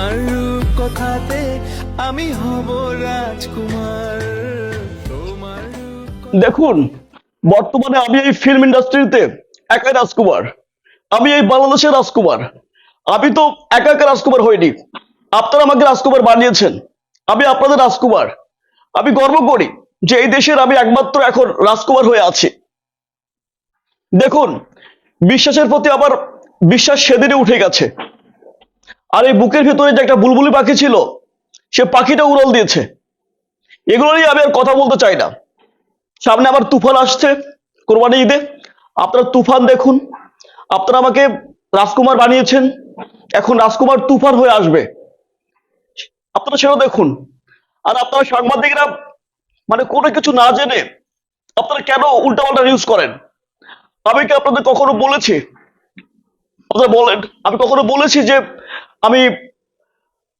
তোমার রূপ কথাতে আমি হব রাজকুমার। তোমার দেখুন, বর্তমানে আমি এই ফিল্ম ইন্ডাস্ট্রিতে একাই রাজকুমার। আমি এই বাংলাদেশের রাজকুমার। আমি তো একা একা রাজকুমার হইনি। আপনারা আমাকে রাজকুমার বানিয়েছেন। আমি আপনাদের রাজকুমার। আমি গর্ব করি যে এই দেশের আমি একমাত্র এখন রাজকুমার হয়ে আছি। দেখুন, বিশ্বাসের প্রতি আমার বিশ্বাস সেদিনই উঠে গেছে। আর এই বুকের ভেতরে যে একটা বুলবুলি পাখি ছিল, সে পাখিটা উড়াল দিয়েছে। এগুলো নিয়ে আমি আর কথা বলতে চাই না। সামনে আবার তুফান আসছে কোরবানি ঈদে। আপনারা তুফান দেখুন। আপনারা আমাকে রাজকুমার বানিয়েছেন। এখন রাজকুমার তুফান হয়ে আসবে। আপনারা সেটাও দেখুন। আর আপনারা সাংবাদিকরা মানে কোনো কিছু না জেনে আপনারা কেন উল্টাপাল্টা নিউজ করেন? আমি কি আপনাদের কখনো বলেছি? আপনারা বলেন। আমি কখনো বলেছি যে আমি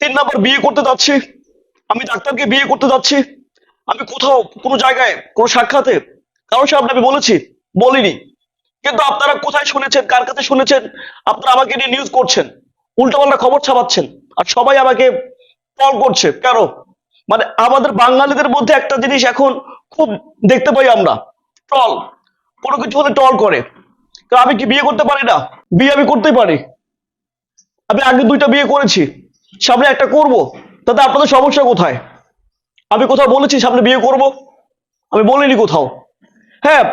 তিন নাম্বার বিয়ে করতে যাচ্ছি। আমি ডাক্তারকে বিয়ে করতে যাচ্ছি। আমি কোথাও কোনো জায়গায় কোনো সাক্ষাতে কারোর সামনে আমি বলেছি, বলিনি। কিন্তু আপনারা কোথায় শুনেছেন, কার কাছে শুনেছেন, আপনারা আমাকে নিয়ে নিউজ করছেন, উল্টাপাল্টা খবর ছাপাচ্ছেন, আর সবাই আমাকে টল করছে। কেন? মানে আমাদের বাঙালিদের মধ্যে একটা জিনিস এখন খুব দেখতে পাই আমরা টল কোনো কিছু হলে টল করে। কারণ আমি কি বিয়ে করতে পারি না? বিয়ে আমি করতেই পারি। আমি আগে দুইটা বিয়ে করেছি, সামনে একটা করব, তাতে আপনাদের সমস্যা কোথায়? আমি কোথাও বলেছি সামনে বিয়ে করব, আমি বলিনি কোথাও। হ্যাঁ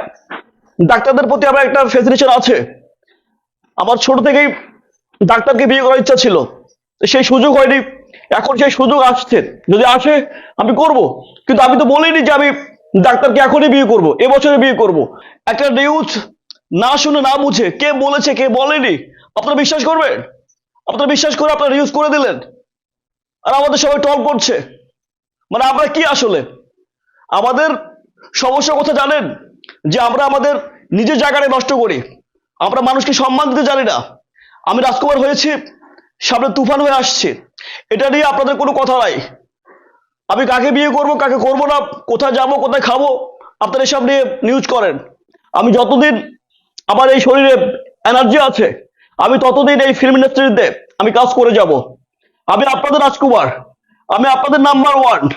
ডাক্তারদের প্রতি আমার একটা ফেসিলিটেশন আছে। আমার ছোট থেকেই ডাক্তারকে বিয়ে করার ইচ্ছা ছিল সেই সুযোগ হয়নি। এখন সেই সুযোগ আসছে, যদি আসে, আমি করব। কিন্তু আমি তো বলিনি যে আমি ডাক্তারকে এখনই বিয়ে করব, এবছরে বিয়ে করব। একটা নিউজ না শুনে না বুঝে কে বলেছে, কে বলেনি? আপনারা বিশ্বাস করবেন? আপনারা বিশ্বাস করে আপনারা ইউজ করে দিলেন। আর আমাদের সবাই টল করছে। মানে আমরা কি আসলে? আমাদের সমস্যা কথা জানেন যে আমরা আমাদের নিজের জায়গাটা নষ্ট করি। আমরা মানুষকে সম্মান দিতে জানি না। আমি রাজকুমার হয়েছি, সামনে তুফান হয়ে আসছে। এটা নিয়ে আপনাদের কোনো কথা নাই। আমি কাকে বিয়ে করব, কাকে করব না, কোথায় যাব, কোথায় খাব, আপনারা এসব নিয়ে নিউজ করেন। আমি যতদিন আমার এই শরীরে এনার্জি আছে আমি ততদিন এই ফিল্ম ইন্ডাস্ট্রিতে আমি কাজ করে যাব। আমি আপনাদের রাজকুমার। আমি আপনাদের নাম্বার ওয়ান